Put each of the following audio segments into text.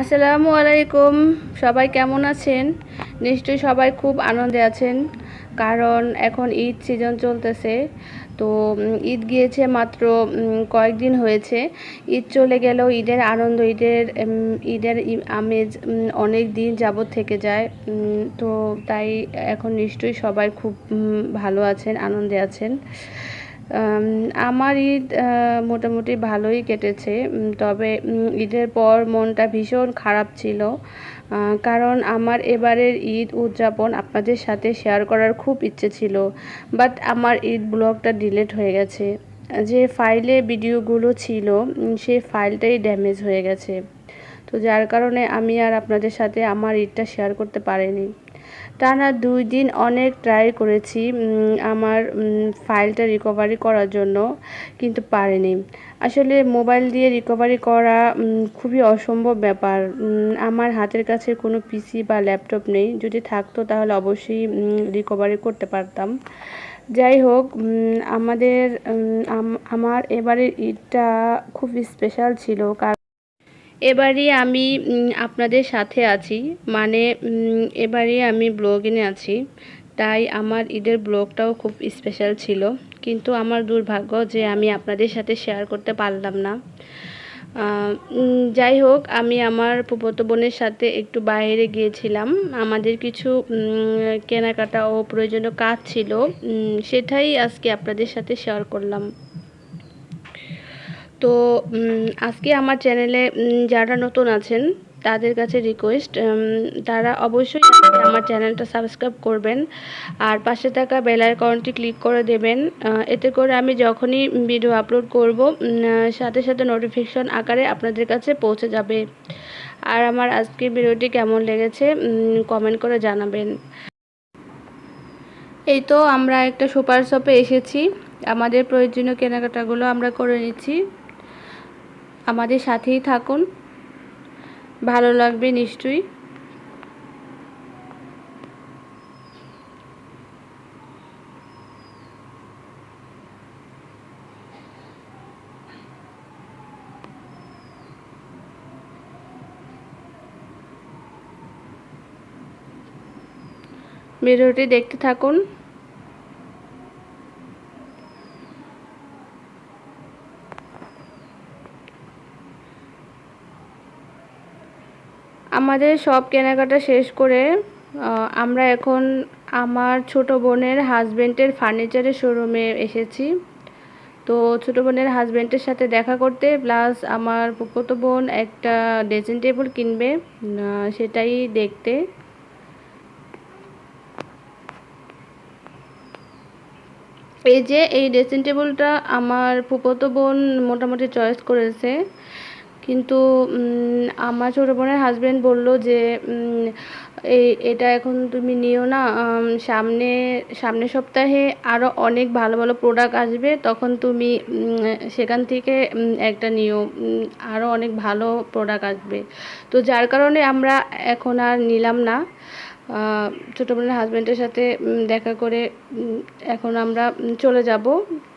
আসসালামু আলাইকুম। সবাই কেমন আছেন? নিশ্চয়ই সবাই খুব আনন্দে আছেন, কারণ এখন ঈদ সিজন চলতেছে। তো ঈদ গিয়েছে মাত্র কয়েকদিন হয়েছে। ঈদ চলে গেলেও ঈদের আনন্দ, ঈদের ঈদের আমেজ অনেক দিন যাবৎ থেকে যায়। তো তাই এখন নিশ্চয়ই সবাই খুব ভালো আছেন, আনন্দে আছেন। আমার ঈদ মোটামুটি ভালোই কেটেছে। তবে ঈদের পর মনটা ভীষণ খারাপ ছিল। কারণ আমার এবারের ঈদ উদযাপন আপনাদের সাথে শেয়ার করার খুব ইচ্ছে ছিল। বাট আমার ঈদ ব্লগটা ডিলেট হয়ে গেছে। যে ফাইলে ভিডিওগুলো ছিল সেই ফাইলটাই ড্যামেজ হয়ে গেছে। তো যার কারণে আমি আর আপনাদের সাথে আমার ঈদটা শেয়ার করতে পারিনি। টানা দুই দিন অনেক ট্রাই করেছি আমার ফাইলটা রিকভারি করার জন্য, কিন্তু পারিনি। আসলে মোবাইল দিয়ে রিকভারি করা খুবই অসম্ভব ব্যাপার। আমার হাতের কাছে কোনো পিসি বা ল্যাপটপ নেই। যদি থাকতো তাহলে অবশ্যই রিকভারি করতে পারতাম। যাই হোক আমাদের আমার এবারের ঈদটা খুব স্পেশাল ছিল, কারণ এবারই আমি আপনাদের সাথে আছি। মানে এবারে আমি ব্লগিনে আছি। তাই আমার ঈদের ব্লগটাও খুব স্পেশাল ছিল। কিন্তু আমার দুর্ভাগ্য যে আমি আপনাদের সাথে শেয়ার করতে পারলাম না। যাই হোক, আমি আমার ফুফতো বোনের সাথে একটু বাইরে গিয়েছিলাম। আমাদের কিছু কেনাকাটা ও প্রয়োজনীয় কাজ ছিল। সেটাই আজকে আপনাদের সাথে শেয়ার করলাম। তো আজকে আমার চ্যানেলে যারা নতুন আছেন, তাদের কাছে রিকোয়েস্ট তারা অবশ্যই আমার চ্যানেলটা সাবস্ক্রাইব করবেন, আর পাশে থাকা বেল আইকনটি ক্লিক করে দেবেন এতে করে আমি যখনই ভিডিও আপলোড করব সাথে সাথে নোটিফিকেশন আকারে আপনাদের কাছে পৌঁছে যাবে। আর আমার আজকের ভিডিওটি কেমন লেগেছে কমেন্ট করে জানাবেন। এই তো আমরা একটা সুপার শপে এসেছি। আমাদের প্রয়োজনীয় কেনাকাটাগুলো আমরা করে নিচ্ছি। আমাদের সাথেই থাকুন। ভালো লাগবে নিশ্চয়ই। ভিডিওটি দেখতে থাকুন। আমাদের সব কেনাকাটা শেষ করে আমরা এখন আমার ছোট বোনের হাজবেন্ডের ফার্নিচারের শোরুমে এসেছি। তো ছোট বোনের হাজবেন্ডের সাথে দেখা করতে, প্লাস আমার পুকুতো বোন একটা ড্রেসিং টেবিল কিনবে সেটাই দেখতে। এই যে, এই ড্রেসিং টেবিলটা আমার ফুফতো বোন মোটামুটি চয়েস করেছে। কিন্তু আমার ছোটো বোনের হাজব্যান্ড বলল যে এই এটা এখন তুমি নিও না সামনে সামনের সপ্তাহে আরও অনেক ভালো ভালো প্রোডাক্ট আসবে, তখন তুমি সেখান থেকে একটা নিও আরও অনেক ভালো প্রোডাক্ট আসবে। তো যার কারণে আমরা এখন আর নিলাম না। ছোটো বোনের হাজব্যান্ডের সাথে দেখা করে এখন আমরা চলে যাব।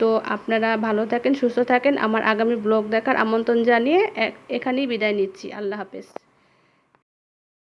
তো আপনারা ভালো থাকেন, সুস্থ থাকেন। আমার আগামী ব্লগ দেখার আমন্ত্রণ জানিয়ে এখানেই বিদায় নিচ্ছি। আল্লাহ হাফেজ।